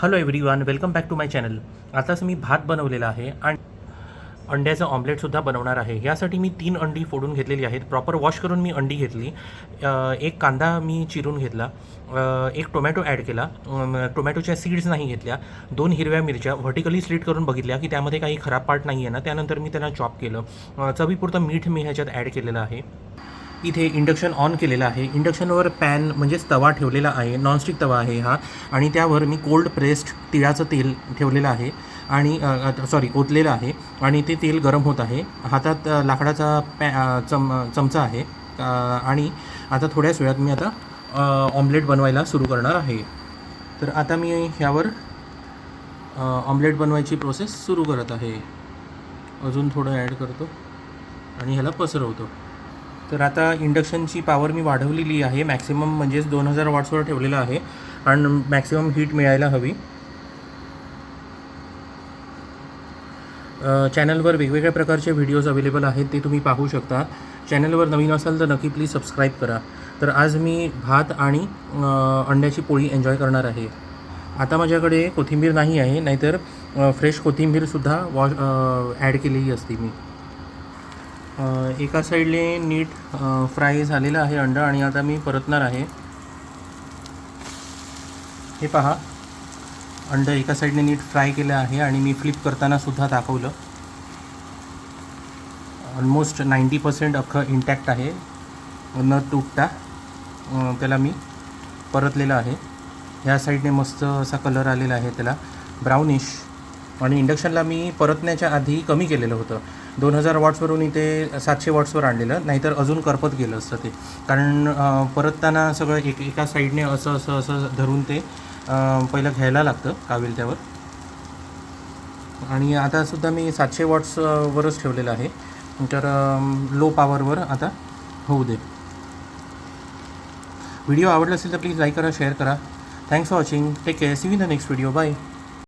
Hello everyone welcome back to my channel आताच मी भात बनवलेला आहे आणि अंड्याचं ऑमलेटसुद्धा बनवणार आहे. यासाठी मी तीन अंडी फोडून घेतलेली आहेत. प्रॉपर वॉश करून मी अंडी घेतली. एक कांदा मी चिरून घेतला. एक टोमॅटो ॲड केला. टोमॅटोच्या सीड्स नाही घेतल्या. दोन हिरव्या मिरच्या व्हर्टिकली स्लिट करून बघितल्या की त्यामध्ये काही खराब पार्ट नाही आहे ना. त्यानंतर मी त्यांना चॉप केलं. चवीपुरतं मीठ मी ह्याच्यात ॲड केलेलं आहे. इथे इंडक्शन ऑन केलेलं आहे. इंडक्शनवर पॅन म्हणजेच तवा ठेवलेला आहे. नॉनस्टिक तवा आहे हा. आणि त्यावर मी कोल्ड प्रेस्ड तिळाचं तेल ठेवलेलं आहे. आणि सॉरी ओतलेलं आहे. आणि ते तेल गरम होत आहे. हातात लाकडाचा पॅ चम चमचा आहे. आणि आता थोड्याच वेळात मी आता ऑमलेट बनवायला सुरू करणार आहे. तर आता मी ह्यावर ऑमलेट बनवायची प्रोसेस सुरू करत आहे. अजून थोडं ॲड करतो. आणि ह्याला पसरवतो. तर आता इंडक्शनची पॉवर मी वाढवलेली आहे. मॅक्सिमम म्हणजेच दोन हजार वॉट्सवर ठेवलेलं आहे. आणि मॅक्सिमम हीट मिळायला हवी. चॅनलवर वेगवेगळ्या प्रकारचे व्हिडिओज अवेलेबल आहेत ते तुम्ही पाहू शकता. चॅनलवर नवीन असाल तर नक्की प्लीज सबस्क्राईब करा. तर आज मी भात आणि अंड्याची पोळी एन्जॉय करणार आहे. आता माझ्याकडे कोथिंबीर नाही आहे नाहीतर फ्रेश कोथिंबीरसुद्धा वॉश ॲड केलेली असते मी. एका साईडने नीट फ्राय झालेलं आहे अंडं आणि आता मी परतणार आहे. हे पहा. अंडं एका साईडने नीट फ्राय केलं आहे आणि मी फ्लिप करताना सुद्धा दाखवलं. ऑलमोस्ट नाईंटी पर्सेंट अख्खं इंटॅक्ट आहे. न तुटता त्याला मी परतलेलं आहे. ह्या साईडने मस्त असा कलर आलेला आहे त्याला. ब्राउनिश आणि इंडक्शनला मी परतण्याच्या आधी कमी केलेलं होतं. दोन हजार वॉट्सवरून इथे सातशे वॉट्सवर आणलेलं नाहीतर अजून करपत गेलं असतं ते. कारण परतताना सगळं एक एका साईडने असं असं असं धरून ते पहिलं घ्यायला लागतं कावेल त्यावर. आणि आतासुद्धा मी सातशे वॉट्सवरच ठेवलेलं आहे. तर लो पॉवरवर आता होऊ दे. व्हिडिओ आवडला असेल तर प्लीज लाईक करा शेअर करा. Thanks for watching take care see in the next video bye